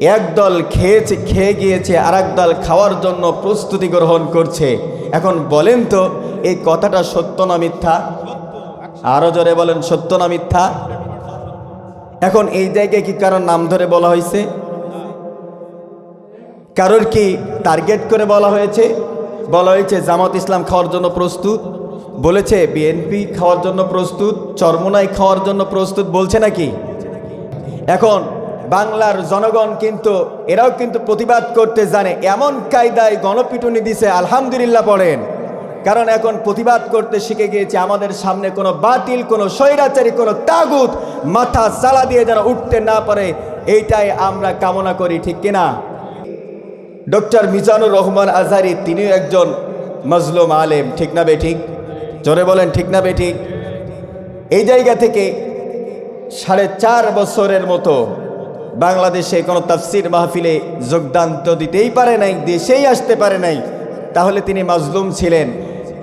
একদল খেয়েছে, খেয়ে গিয়েছে আর দল খাওয়ার জন্য প্রস্তুতি গ্রহণ করছে। এখন বলেন তো, এই কথাটা সত্য না মিথ্যা? আরও জোরে বলেন, সত্য না মিথ্যা? এখন এই জায়গায় কি কারণ নাম ধরে বলা হয়েছে? কারোর কি টার্গেট করে বলা হয়েছে? বলা হয়েছে, জামাত ইসলাম খাওয়ার জন্য প্রস্তুত। বলেছে বিএনপি খাওয়ার জন্য প্রস্তুত, চরমোনাই খাওয়ার জন্য প্রস্তুত, বলছে নাকি? এখন বাংলার জনগণ কিন্তু, এরাও কিন্তু প্রতিবাদ করতে জানে। এমন কায়দায় গণপিটুনি দিছে, আলহামদুলিল্লাহ পড়েন কারণ এখন প্রতিবাদ করতে শিখে গিয়েছে, আমাদের সামনে কোনো বাতিল, কোনো স্বৈরাচারী, কোনো তাগুত মাথা চালা দিয়ে যেন উঠতে না পারে, এইটাই আমরা কামনা করি, ঠিক কিনা? ডক্টর মিজানুর রহমান আজহারি তিনিও একজন মজলুম আলেম, ঠিক না বে ঠিক? জোরে বলেন, ঠিক না বে ঠিক? এই জায়গা থেকে সাড়ে চার বছরের মতো বাংলাদেশে কোনো তাফসির মাহফিলে যোগদান তো দিতেই পারে নাই, দেশেই আসতে পারে নাই। তাহলে তিনি মাজলুম ছিলেন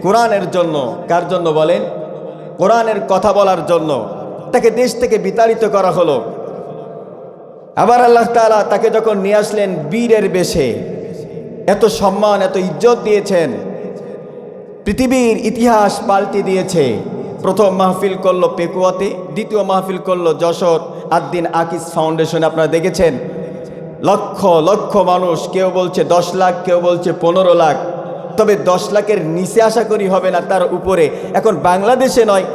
কোরআনের জন্য। কার জন্য বলেন? কোরআনের কথা বলার জন্য। তাকে দেশ থেকে বিতাড়িত করা হলো। আবার আল্লাহ তাআলা তাকে যখন নিয়ে আসলেন বীরের বেশে, এত সম্মান, এত ইজ্জত দিয়েছেন। পৃথিবীর ইতিহাস পাল্টে দিয়েছে। প্রথম মাহফিল করল পেকুয়াতে, দ্বিতীয় মাহফিল করল যশোর। আদ্দিন আকিস ফাউন্ডেশন আপনারা দেখেছেন? লক্ষ লক্ষ মানুষ, কেউ বলছে দশ লাখ, কেউ বলছে পনেরো লাখ। তবে দশ লাখের নিচে আশা করি হবে না তার উপরে। এখন বাংলাদেশে নয়,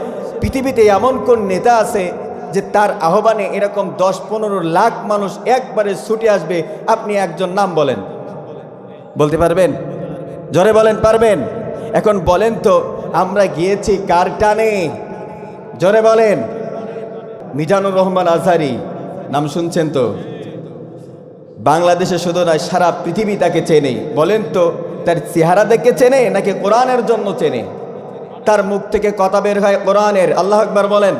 পৃথিবীতে এমন কোন নেতা আছে যে তার আহ্বানে এরকম দশ, পনেরো লাখ মানুষ একবারে ছুটে আসবে? আপনি একজন নাম বলেন। বলতে পারবেন? জোরে বলেন, পারবেন? এখন বলেন তো, আমরা গিয়েছি কার টানে? জোরে বলেন। মিজানুর রহমান আজহারি, নাম শুনছেন তো? বাংলাদেশে শুধু নয় সারা পৃথিবী তাকে চেনে। বলেন তো, তার চেহারা দেখে চেনে নাকি কোরআনের জন্য চেনে? তার মুখ থেকে কথা বের হয় কোরআনের। আল্লাহ আকবার বলেন।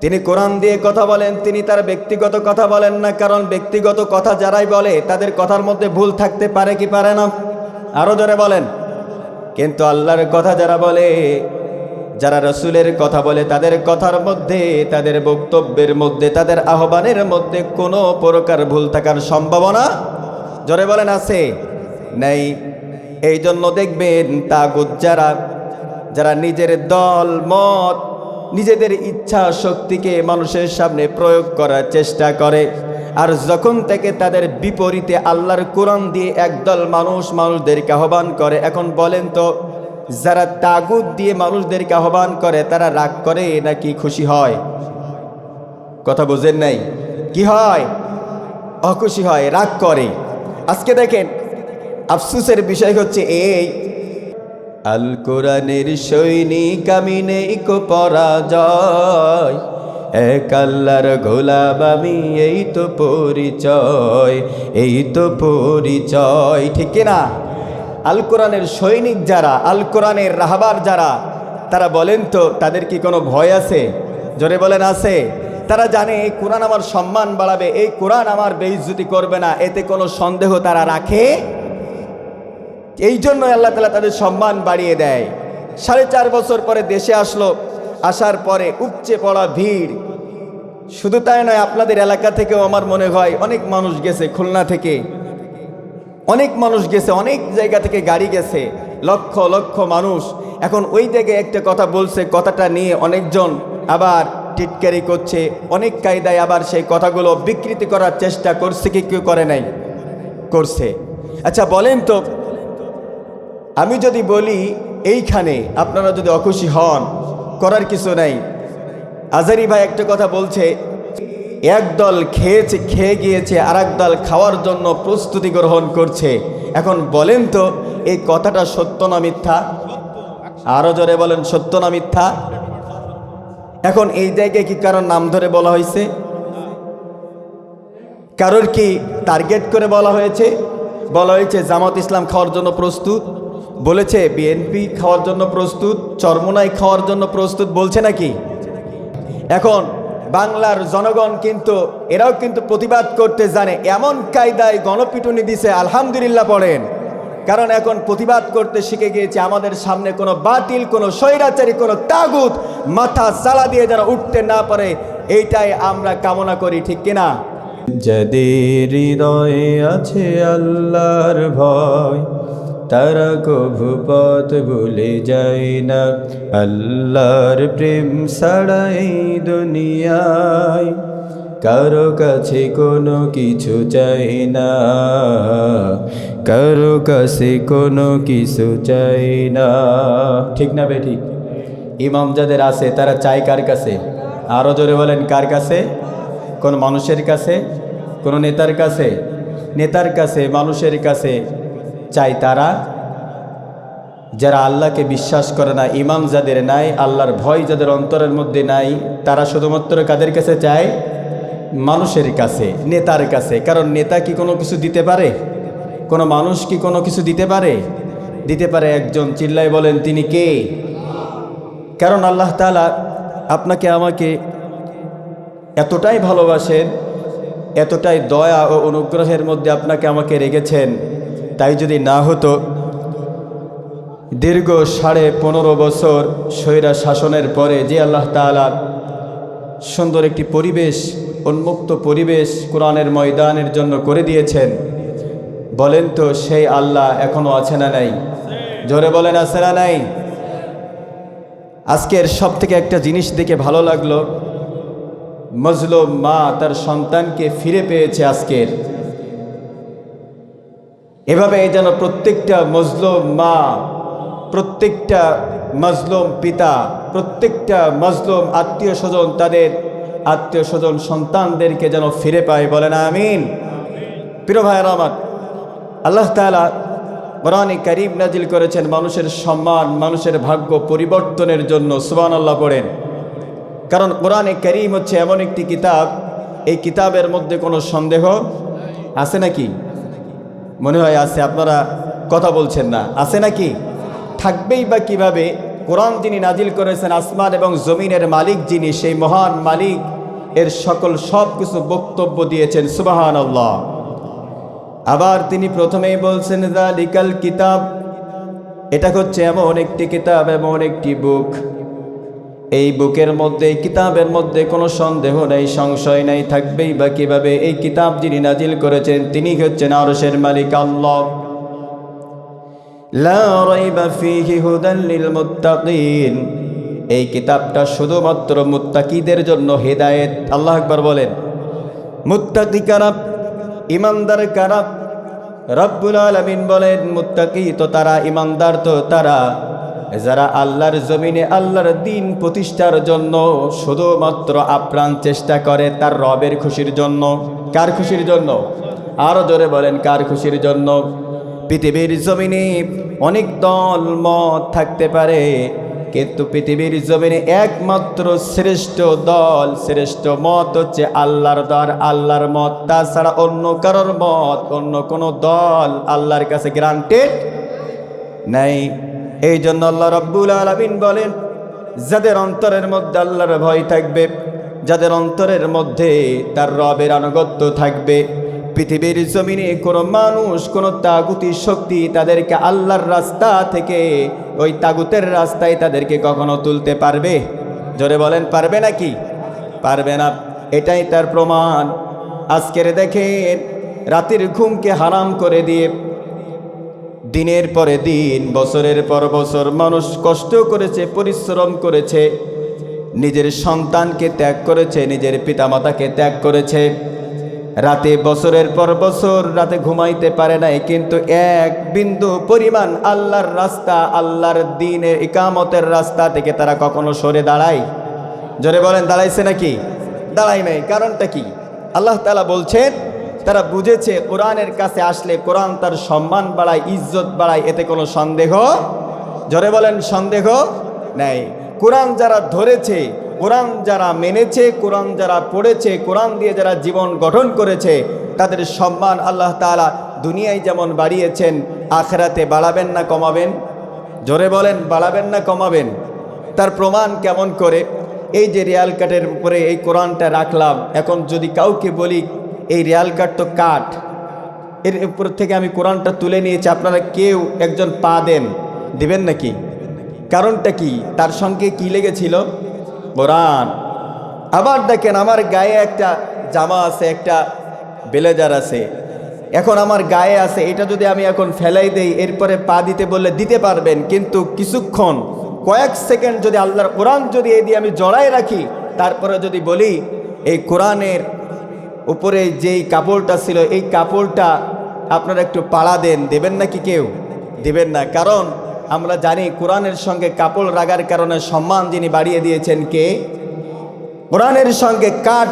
তিনি কোরআন দিয়ে কথা বলেন, তিনি তার ব্যক্তিগত কথা বলেন না, কারণ ব্যক্তিগত কথা যারাই বলে, তাদের কথার মধ্যে ভুল থাকতে পারে কি পারে না? আরও জোরে বলেন। কিন্তু আল্লাহর কথা যারা বলে যারা রসুলের কথা বলে তাদের কথার মধ্যে, তাদের বক্তব্যের মধ্যে, তাদের আহ্বানের মধ্যে কোনো প্রকার ভুল থাকার সম্ভাবনা জোরে বলেন আছে? নেই। এই জন্য দেখবেন তাগুত যারা যারা নিজের দল, মত, নিজেদের ইচ্ছা, শক্তিকে মানুষের সামনে প্রয়োগ করার চেষ্টা করে, আর যখন থেকে তাদের বিপরীতে আল্লাহর কোরআন দিয়ে একদল মানুষ মানুষদেরকে আহ্বান করে, এখন বলেন তো যারা তাগুদ দিয়ে মানুষদেরকে আহ্বান করে, তারা রাগ করে নাকি খুশি হয়? কথা বোঝেন নাই? কি হয়? অখুশি হয়, রাগ করে। আজকে দেখেন, আফসুসের বিষয় হচ্ছে এই আল কোরআনের সৈনিক আমি নেই কো পরাজয়। এক আল্লাহর গোলাম আমি, এই তো পরিচয়, এই তো পরিচয়। ঠিক না আল কোরআনের সৈনিক যারা, আল কোরআনের রাহবার যারা, তারা বলেন তো, তাদের কি কোনো ভয় আছে? জোরে বলেন, আছে। তারা জানে এই কোরআন আমার সম্মান বাড়াবে, এই কোরআন আমার বেইজ্জতি করবে না, এতে কোনো সন্দেহ তারা রাখে? এই জন্য আল্লাহ তালা তাদের সম্মান বাড়িয়ে দেয়। সাড়ে চার বছর পরে দেশে আসলো, আসার পরে উপচে পড়া ভিড়। শুধু তাই নয়, আপনাদের এলাকা থেকেও আমার মনে হয় অনেক মানুষ গেছে খুলনা থেকে। অনেক মানুষ গেছে, অনেক জায়গা থেকে গাড়ি গেছে, লক্ষ লক্ষ মানুষ। এখন ওই জায়গায় একটা কথা বলছে, কথাটা নিয়ে অনেকজন আবার টিটকারি করছে, অনেক কায়দায় আবার সেই কথাগুলো বিকৃতি করার চেষ্টা করছে, কি কেউ করে নাই, করছে। আচ্ছা বলেন তো, আমি যদি বলি এইখানে আপনারা যদি অখুশি হন, করার কিছু নাই। আজারি ভাই একটা কথা বলছে একদল খেয়েছে, খেয়ে গিয়েছে আর দল খাওয়ার জন্য প্রস্তুতি গ্রহণ করছে। এখন বলেন তো, এই কথাটা সত্য না মিথ্যা? আরও জোরে বলেন, সত্য না মিথ্যা? এখন এই জায়গায় কি কারণ নাম ধরে বলা হয়েছে? কারোর কি টার্গেট করে বলা হয়েছে? বলা হয়েছে, জামাত ইসলাম খাওয়ার জন্য প্রস্তুত। বলেছে বিএনপি খাওয়ার জন্য প্রস্তুত, চরমোনাই খাওয়ার জন্য প্রস্তুত, বলছে নাকি? এখন বাংলার জনগণ কিন্তু, এরাও কিন্তু প্রতিবাদ করতে জানে। এমন কায়দায় গণপিটুনি দিছে, আলহামদুলিল্লাহ পড়েন কারণ এখন প্রতিবাদ করতে শিখে গিয়েছে, আমাদের সামনে কোনো বাতিল, কোনো স্বৈরাচারী, কোনো তাগুত মাথা চালা দিয়ে যেন উঠতে না পারে, এইটাই আমরা কামনা করি, ঠিক কিনা? যাদের হৃদয়ে আছে আল্লাহর ভয় তারা কভু পথ ভুলে যায় না। আল্লাহর প্রেম ছাড়াই দুনিয়ায় কারও কাছে কোনো কিছু চাই না। কারও কাছে কোনো কিছু চাই না। ঠিক না বে ঠিক ইমাম যাদের আছে, তারা চায় কার কাছে? আরও জোরে বলেন, কার কাছে? কোন মানুষের কাছে? কোন নেতার কাছে? নেতার কাছে, মানুষের কাছে। চাই তারা। যারা আল্লাহকে বিশ্বাস করে না ইমাম যাদের নাই, আল্লাহর ভয় যাদের অন্তরের মধ্যে নাই, তারা শুধুমাত্র কাদের কাছে চায়? মানুষের কাছে, নেতার কাছে। কারণ নেতা কি কোনো কিছু দিতে পারে? কোনো মানুষ কি কোনো কিছু দিতে পারে? দিতে পারে একজন। চিল্লাই বলেন, তিনি কে? কারণ আল্লাহ তালা আপনাকে, আমাকে এতটাই ভালোবাসেন, এতটাই দয়া ও অনুগ্রহের মধ্যে আপনাকে আমাকে রেখেছেন। তাই যদি না হতো, দীর্ঘ সাড়ে পনেরো বছর স্বৈরা শাসনের পরে যে আল্লাহ তালা সুন্দর একটি পরিবেশ, উন্মুক্ত পরিবেশ কোরআনের ময়দানের জন্য করে দিয়েছেন, বলেন তো সেই আল্লাহ এখনও আছে না নাই? জোরে বলেন, আছে না নাই? আজকের সব থেকে একটা জিনিস দেখে ভালো লাগল, মজলুম মা তার সন্তানকে ফিরে পেয়েছে আজকের। এভাবে যেন প্রত্যেকটা মজলুম মা, প্রত্যেকটা মজলুম পিতা, প্রত্যেকটা মজলুম আত্মীয় স্বজন তাদের আত্মীয় স্বজন সন্তানদেরকে যেন ফিরে পায় বলেন আমিন। প্রিয় ভাইয়ের আমার, আল্লাহ তালা কোরআনে করিম নাজিল করেছেন মানুষের সম্মান, মানুষের ভাগ্য পরিবর্তনের জন্য সুবান আল্লাহ পড়েন। কারণ কোরআনে করিম হচ্ছে এমন একটি কিতাব, এই কিতাবের মধ্যে কোনো সন্দেহ আছে নাকি? মনে হয় আছে, আপনারা কথা বলছেন না। আছে নাকি? থাকবেই বা কীভাবে? কোরআন যিনি নাজিল করেছেন, আসমান এবং জমিনের মালিক যিনি, সেই মহান মালিক এর সকল সব কিছু বক্তব্য দিয়েছেন সুবাহান আল্লাহ আবার তিনি প্রথমেই বলছেন দা লিকাল কিতাব। এটা হচ্ছে এমন একটি কিতাব, এমন একটি বুক। এই বুকের মধ্যে, এই কিতাবের মধ্যে কোনো সন্দেহ নেই, সংশয় নেই, থাকবেই বা কীভাবে এই কিতাব যিনি নাজিল করেছেন, তিনি হচ্ছেন আরশের মালিক আল্লাহ। মুত্তাকিন। এই কিতাবটা শুধুমাত্র মুত্তাকিদের জন্য হেদায়েত। আল্লাহ আকবার বলেন, মুত্তাকি কারা ইমানদার কারা রব্বুল আলামিন বলেন, মুত্তাকি তো তারা, ইমানদার তো তারা। যারা আল্লাহর জমিনে আল্লাহর দিন প্রতিষ্ঠার জন্য শুধুমাত্র আপ্রাণ চেষ্টা করে, তার রবের খুশির জন্য। কার খুশির জন্য? আরও জোরে বলেন, কার খুশির জন্য? পৃথিবীর জমিনে অনেক দল, মত থাকতে পারে, কিন্তু পৃথিবীর জমিনে একমাত্র শ্রেষ্ঠ দল, শ্রেষ্ঠ মত হচ্ছে আল্লাহর দর আল্লাহর মত। তাছাড়া অন্য কারোর মত, অন্য কোনো দল আল্লাহর কাছে গ্রান্টেড নাই। এই জন্য আল্লাহ রব্বুল আলমিন বলেন, যাদের অন্তরের মধ্যে আল্লাহর ভয় থাকবে, যাদের অন্তরের মধ্যে তার রবের আনুগত্য থাকবে, পৃথিবীর জমিনে কোনো মানুষ, কোনো তাগুতি শক্তি তাদেরকে আল্লাহর রাস্তা থেকে, ওই তাগুতের রাস্তায় তাদেরকে কখনো তুলতে পারবে? জোরে বলেন, পারবে নাকি? পারবে না। এটাই তার প্রমাণ। আজকের দেখেন, রাতের ঘুমকে হারাম করে দিয়ে দিনের পরে দিন, বছরের পর বছর মানুষ কষ্ট করেছে, পরিশ্রম করেছে, নিজের সন্তানকে ত্যাগ করেছে, নিজের পিতামাতাকে ত্যাগ করেছে। রাতে বছরের পর বছর রাতে ঘুমাইতে পারে নাই, কিন্তু এক বিন্দু পরিমাণ আল্লাহর রাস্তা, আল্লাহর দিনের ইকামতের রাস্তা থেকে তারা কখনো সরে দাঁড়ায়। জোরে বলেন, দাঁড়াইছে নাকি? দাঁড়াই নাই, কারণটা কি? আল্লাহ তালা বলছেন তারা বুঝেছে কোরআনের কাছে আসলে কোরআন তার সম্মান বাড়ায়, ইজ্জত বাড়ায়, এতে কোনো সন্দেহ? জোরে বলেন, সন্দেহ নেই। কোরআন যারা ধরেছে, কোরআন যারা মেনেছে, কোরআন যারা পড়েছে, কোরআন দিয়ে যারা জীবন গঠন করেছে, তাদের সম্মান আল্লাহ তালা দুনিয়ায় যেমন বাড়িয়েছেন, আখরাতে বাড়াবেন না কমাবেন? জোরে বলেন, বাড়াবেন না কমাবেন? তার প্রমাণ কেমন করে? এই যে রিয়াল কাঠের উপরে এই কোরআনটা রাখলাম, এখন যদি কাউকে বলি এই রিয়াল কাঠ তো কাঠ। এর উপর থেকে আমি কোরআনটা তুলে নিয়েছি, আপনারা কেউ একজন পা দেন। দিবেন নাকি? কারণটা কি? তার সঙ্গে কি লেগেছিল? কোরআন। আবার দেখেন, আমার গায়ে একটা জামা আছে, একটা বেলেজার আছে। এখন আমার গায়ে আছে, এটা যদি আমি এখন ফেলাই দেই, এরপরে পা দিতে বললে দিতে পারবেন, কিন্তু কিছুক্ষণ, কয়েক সেকেন্ড যদি আল্লাহর কোরআন যদি এই দিয়ে আমি জড়াই রাখি, তারপরে যদি বলি, এই কোরআনের উপরে যেই কাপড়টা ছিল, এই কাপড়টা আপনারা একটু পাড়া দেন। দেবেন নাকি কেউ? দেবেন না। কারণ আমরা জানি কোরআনের সঙ্গে কাপড় রাগার কারণে সম্মান যিনি বাড়িয়ে দিয়েছেন কে? কোরআনের সঙ্গে কাঠ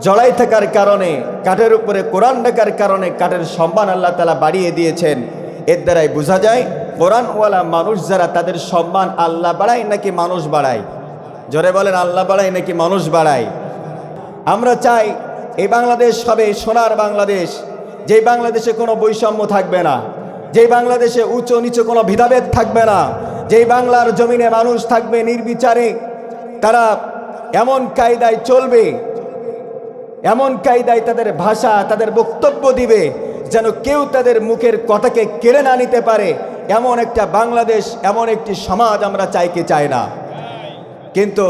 জড়াই থাকার কারণে, কাঠের উপরে কোরআন ডাকার কারণে কাঠের সম্মান আল্লাহ তালা বাড়িয়ে দিয়েছেন। এর দ্বারাই বোঝা যায়, কোরআনওয়ালা মানুষ যারা তাদের সম্মান আল্লাহ বাড়ায় নাকি মানুষ বাড়ায়? জোরে বলেন, আল্লাহ বাড়ায় নাকি মানুষ বাড়ায়? আমরা চাই এই বাংলাদেশ হবে সোনার বাংলাদেশ। যেই বাংলাদেশে কোনো বৈষম্য থাকবে না, যেই বাংলাদেশে উঁচু নিচু কোনো ভেদাভেদ থাকবে না, যেই বাংলার জমিনে মানুষ থাকবে নির্বিচারে, তারা এমন কায়দায় চলবে, এমন কায়দায় তাদের ভাষা, তাদের বক্তব্য দিবে, যেন কেউ তাদের মুখের কথাকে কেড়ে না নিতে পারে। এমন একটা বাংলাদেশ, এমন একটি সমাজ আমরা চাইকে চাই না। কিন্তু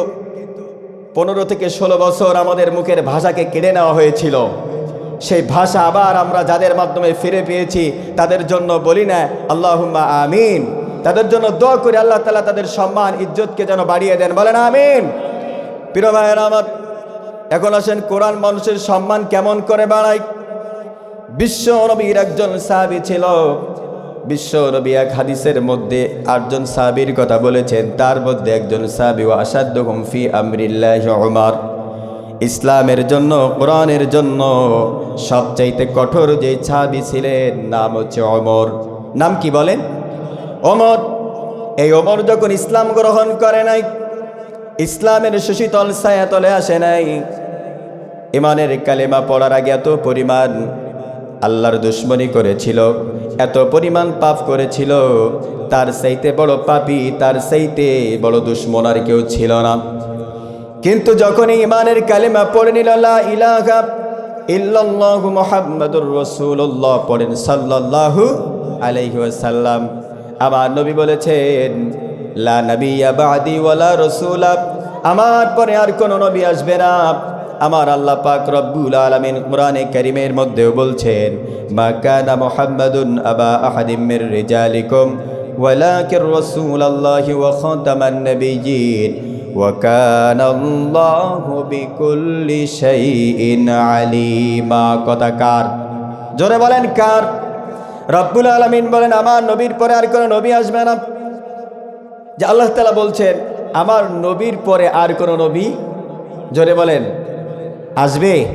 পনেরো থেকে ষোলো বছর আমাদের মুখের ভাষাকে কেড়ে নেওয়া হয়েছিল। সেই ভাষা আবার আমরা যাদের মাধ্যমে ফিরে পেয়েছি, তাদের জন্য বলি না, আল্লাহুম্মা আমিন। তাদের জন্য দোয়া করে আল্লাহ তালা তাদের সম্মান, ইজ্জতকে যেন বাড়িয়ে দেন। বলেন, আমিন। প্রিয় ভাইয়েরা আমার, এখন আসেন কোরআন মানুষের সম্মান কেমন করে বাড়ায় বিশ্ব নবীর একজন সাহাবি ছিল বিশ্ব নবী এক হাদিসের মধ্যে আটজন সাহাবির কথা বলেছেন, তার মধ্যে একজন সাহাবি ও আসাদ্দ ফি আমরিল্লাহ ওমর ইসলামের জন্য, কোরআনের জন্য সবচাইতে কঠোর যে ছাবি ছিলেন, নাম হচ্ছে অমর নাম কি বলেন? অমর এই অমর যখন ইসলাম গ্রহণ করে নাই, ইসলামের সুশীতল ছায়াতলে আসে নাই। ইমানের কালেমা পড়ার আগে এত পরিমাণ আল্লাহর দুশ্মনী করেছিল, এত পরিমাণ পাপ করেছিল, তার সেইতে বড় পাপি, তার সেইতে বড় দুশ্মন আর কেউ ছিল না। কিন্তু যখনই ইমানের কালেমা পড়ে নিল পড়েন সাল্লাল্লাহু আলাইহি ওয়াসাল্লাম। আমার নবী বলেছেন, লা আমার পরে আর কোনো নবী আসবে না। আমার আল্লাহ পাক রব্বুল আলামিন কোরআনে কারীমের মধ্যেও বলছেন মা কানা মুহাম্মাদুন আবা আহাদিম মির রিজালিকুম ওয়ালাকিন রাসূলুল্লাহি ওয়া খাতামান নাবিয়্যিন وكان الله بكل شيء عليما কথা কার জোরে বলেন কার রব্বুল আলামিন বলেন আমার নবীর পরে আর কোনো নবী আসবে না যে আল্লাহ তাআলা বলছেন আমার নবীর পরে আর কোনো নবী জোরে বলেন আসবে?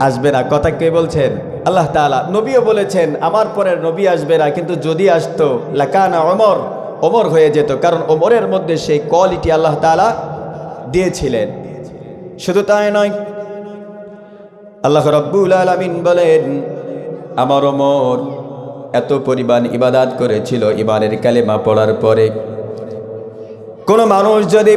আসবে না। কথা কে বলছেন? আল্লাহ তাআলা নবীও বলেছেন, আমার পরের নবী আসবে না, কিন্তু যদি আসতো, লাকানা অমর ওমর হয়ে যেত, কারণ ওমরের মধ্যে সেই কোয়ালিটি আল্লাহ তাআলা দিয়েছিলেন। শুধু তাই নয়, আল্লাহ রব্বুল আলমিন বলেন, আমার ওমর এত পরিমাণ ইবাদাত করেছিল ইমানের কালেমা পড়ার পরে। কোনো মানুষ যদি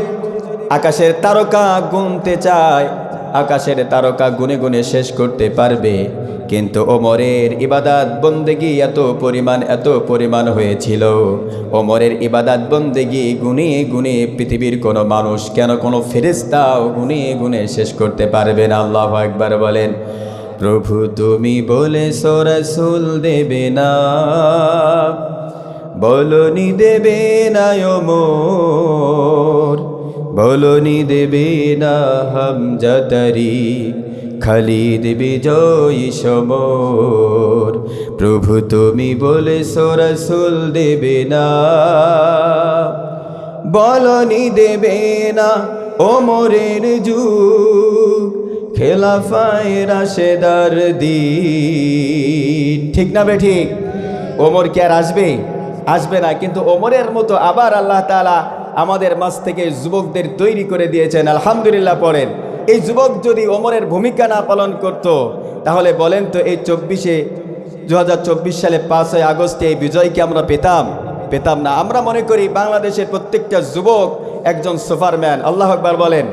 আকাশের তারকা গুনতে চায় আকাশের তারকা গুনে গুনে শেষ করতে পারবে। কিন্তু ওমরের ইবাদাত বন্দেগি এত পরিমাণ এত পরিমাণ হয়েছিল। ওমরের ইবাদাত বন্দেগি গুনে গুনে পৃথিবীর কোনো মানুষ কেন কোনো ফেরেস্তাও গুনে গুনে শেষ করতে পারবে না? আল্লাহ একবার বলেন, প্রভু তুমি বলে সরসুল দেবে না। বলনি দেবে না মোর। বলনি দেবে না হামজাতারি খালিদ বিজয়ী সমর। প্রভু তুমি বলে সরসুল দেবে না। বলনি দেবে না ওমরের যুগ, খেলাফায় রাশেদার দিন। ঠিক না বে ঠিক? ওমর কি আর আসবে? আসবে না, কিন্তু ওমরের মতো আবার আল্লাহ তালা আমাদের মাছ থেকে যুবকদের তৈরি করে দিয়েছেন, আলহামদুলিল্লাহ পড়েন। এই যুবক যদি ওমরের ভূমিকা না পালন করত, তাহলে বলেন তো এই চব্বিশে দু হাজার চব্বিশ সালে পাঁচই আগস্টে এই বিজয়কে আমরা পেতাম? পেতাম না। আমরা মনে করি বাংলাদেশের প্রত্যেকটা যুবক একজন সুপারম্যান। আল্লাহ আকবার বলেন।